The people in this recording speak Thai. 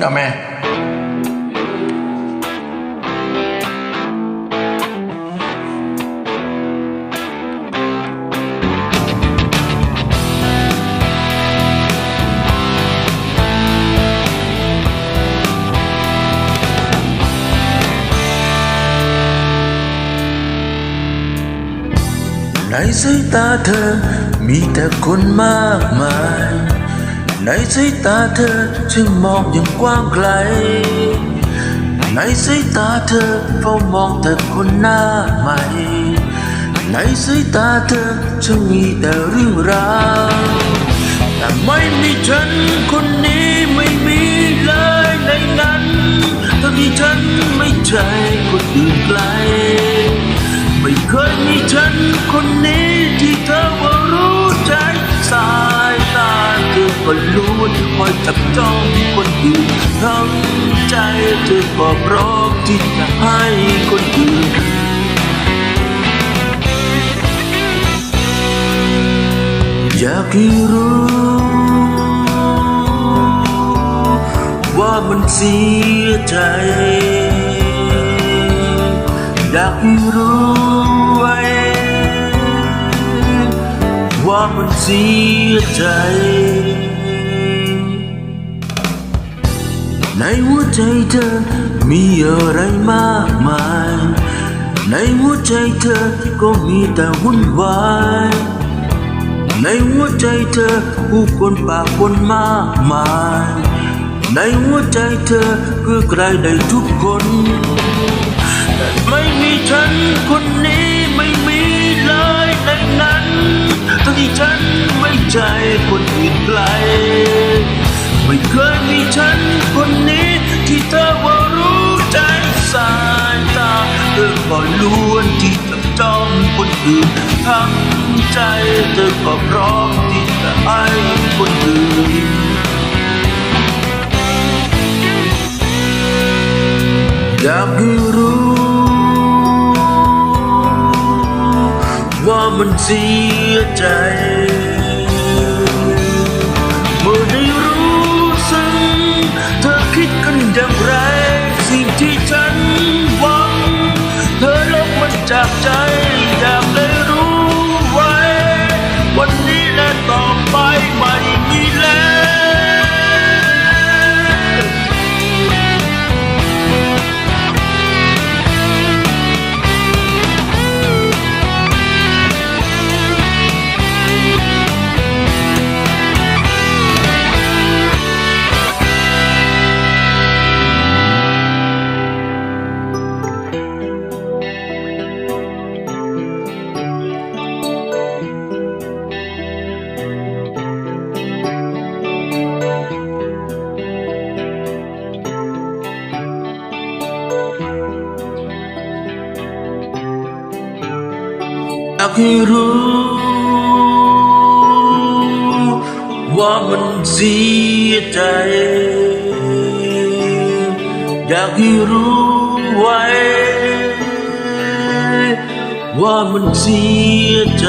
นะแม่ในสายต ในสายตาเธอฉันมองอย่างกว้างไกล ในสายตาเธอเฝ้ามองแต่คนหน้าใหม่ ในสายตาเธอฉันมีแต่เรื่องราวแต่ไม่มีฉันคนนี้ไม่มีเลยในนั้นตอนที่ฉันไม่ใช่คนอื่นไกล ไม่เคยมีฉันคนนี้ ก็รู้คอยจับจ้องคนอื่นทั้งใจเธอก็พร้อมที่จะให้คนอื่นอยากให้รู้ว่ามันเสียใจ อยากให้รู้ไว้ว่ามันเสียใจ ในหัวใจเธอมีอะไรมากมาย ในหัวใจเธอก็มีแต่วุ่นวาย ในหัวใจเธอผู้คนปากคนมากมาย ในหัวใจเธอคือใครได้ทุกคน แต่ไม่มีฉันคนนี้ไม่มีเลยในนั้นทั้งที่ฉันไม่ใช่คนอื่นไกล ไม่เคยมีฉันคนนี้ ที่เธอว่ารู้ใจสายตาเธอก็ล้วนที่จะจ้องคนอื่นทั้งใจเธอก็พร้อมที่จะให้คนอื่นอยากให้รู้ว่ามันเสียใจ อากให้รู้ ว่ามันเสียใจ อยากให้รู้ไว้ ว่ามันเสียใจ